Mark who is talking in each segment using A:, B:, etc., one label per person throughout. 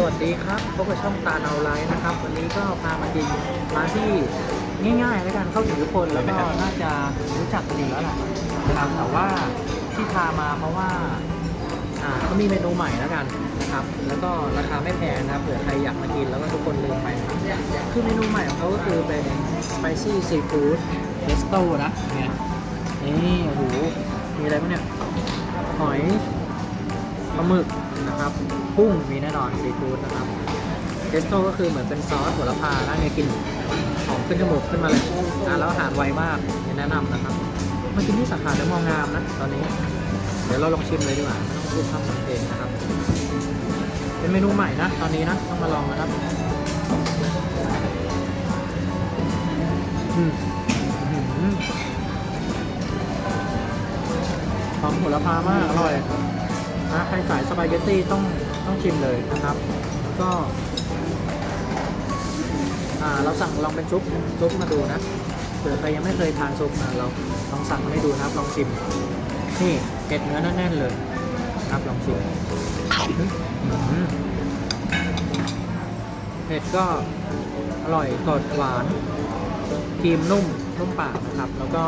A: สวัสดีครับพบกับช่องตาเอาไลน์นะครับ วันนี้ก็พามากินร้านที่ง่ายๆแล้วกันเข้าถึงทุกคนแล้วก็น่าจะรู้จักกันอยู่แล้วแหละนะครับแต่ว่าที่พามาเพราะว่าอ่าเขามีเมนูใหม่แล้วกันนะครับ แล้วก็ราคาไม่แพงนะครับเผื่อใครอยากมากินแล้วก็ทุกคนลืมไปคือเมนูใหม่ของเขาก็คือเป็น spicy seafood pesto นะเนี่ยนี่โอ้โหมีอะไรบ้างเนี่ยหอย ปลาหมึกนะครับกุ้งมีแน่นอนซีฟู้ดนะครับเทสโต้ก็คือเหมือนเป็นซอสโหระพาแล้วเนี่ยกลินหอมขึ้นจมูกขึ้นมาเลยอะแล้วอาหารไวมากแนะนำนะครับมากินที่สาขาเดมองงามนะตอนนี้ เดี๋ยวเราลองชิมเลยดีกว่าไม่ต้องพูดคำสังเกตนะครับ เป็นเมนูใหม่นะ ตอนนี้นะต้องมาลองนะครับอืมอืมหอมโหระพามากอร่อย นะใครสายสปาเกตตี้ต้องต้องชิมเลยนะครับ ก็อ่าเราสั่งลองเป็นซุปซุปมาดูนะเผื่อใครยังไม่เคยทานซุปนะเราลองสั่งมาให้ดูนะครับลองชิมนี่เกล็ดเนื้อแน่นๆเลยนะครับลองชิมเผ็ดก็อร่อยสดหวานครีมนุ่มนุ่มปากนะครับ แล้วก็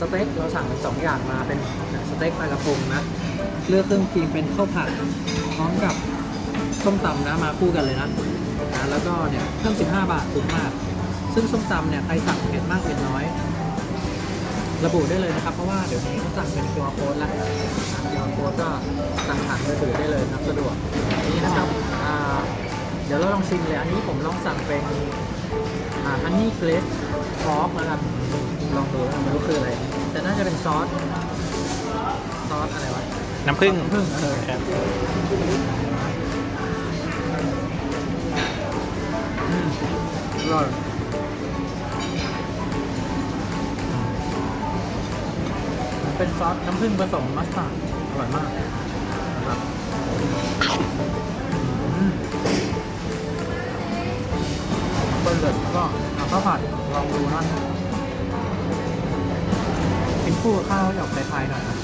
A: สเต็กเราสั่งเป็นสองอย่างมาเป็นสเต็กปลากระพงนะ เลือกเครื่องครีมเป็นข้าวผัดพร้อมกับส้มตำนะมาคู่กันเลยนะนะแล้วก็เนี่ยเครื่อง15 บาทคุ้มมาก ซึ่งส้มตำเนี่ยใครสั่งเผ็ดมากเผ็ดน้อย ระบุได้เลยนะครับ เพราะว่าเดี๋ยวนี้เขาสั่งเป็น QR code แล้ว QR code ก็สั่งผ่านมือถือได้เลยนะครับสะดวกนี่นะครับเดี๋ยวเราลองชิมเลย อันนี้ผมลองสั่งเป็นฮันนี่เกรสฟรอกนะครับ ลองดูนะไม่รู้คืออะไร แต่น่าจะเป็นซอส ซอสอะไรวะ
B: น้ำผึ้ง
A: น้ำผึ้งเออ
B: ครับ
A: อืมอร่อยมันเป็นซอสน้ำผึ้งผสมมัสตาร์ดอร่อยมากนะครับอืมเป็นเลยก็เอาข้าวผัดลองดูนะกิน คู่กับข้าวหยอกไทยๆหน่อยนะ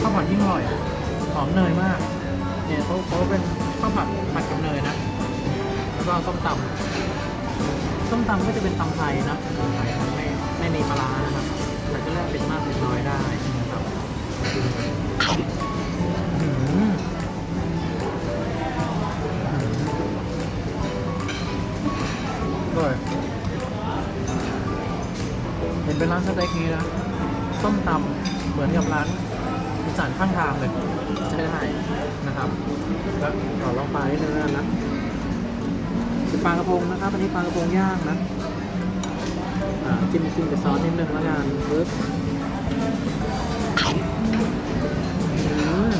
A: ข้าวผัดยิ่งอร่อยหอมเนยมาก เนี่ยเขาเขาเป็นข้าวผัดผัดกับเนยนะ แล้วก็ส้มตำส้มตำก็จะเป็นตำไทยนะตำไทยไม่ไม่มีปลาร้านะครับแต่ก็เลือกเป็นมากเป็นน้อยได้นะครับ ร่อยเห็นเป็นร้านสเต็กนี้นะ ส้มตำเหมือนกับร้านอีสานข้างทางเลยใช่ได้นะครับ แล้วขอลองปลาที่นึงแล้วกันนะคือปลากระพงนะครับอันนี้ปลากระพงย่างนะจิ้มจิ้มกับซอสนิดนึงแล้วกันปึ๊บอืม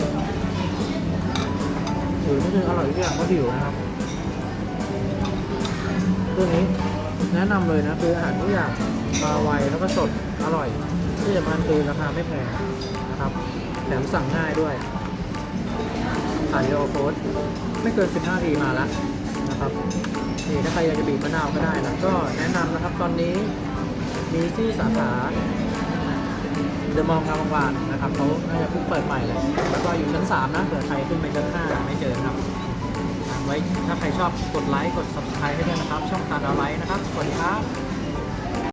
A: ถือนี่คืออร่อยทุกอย่างก็หิวนะครับ ตัวนี้แนะนำเลยนะคืออาหารทุกอย่างมาไวแล้วก็สดอร่อย ที่สำคัญคือราคาไม่แพงนะครับ แถมสั่งง่ายด้วยผ่านโยโค้ดไม่เกิน 15ทีมาแล้วนะครับนี่ถ้าใครอยากจะบีบมะนาวก็ได้นะก็แนะนำนะครับตอนนี้มีที่สาขาเดอะมองงามวงวานนะครับเขาน่าจะเพิ่งเปิดใหม่เลยแล้วก็อยู่ชั้น 3 นะเผื่อใครขึ้นไปชั้น5 ใครชอบกดไลค์กด subscribe ให้ด้วยนะครับ ช่องตาดาวไลค์นะครับสวัสดีครับ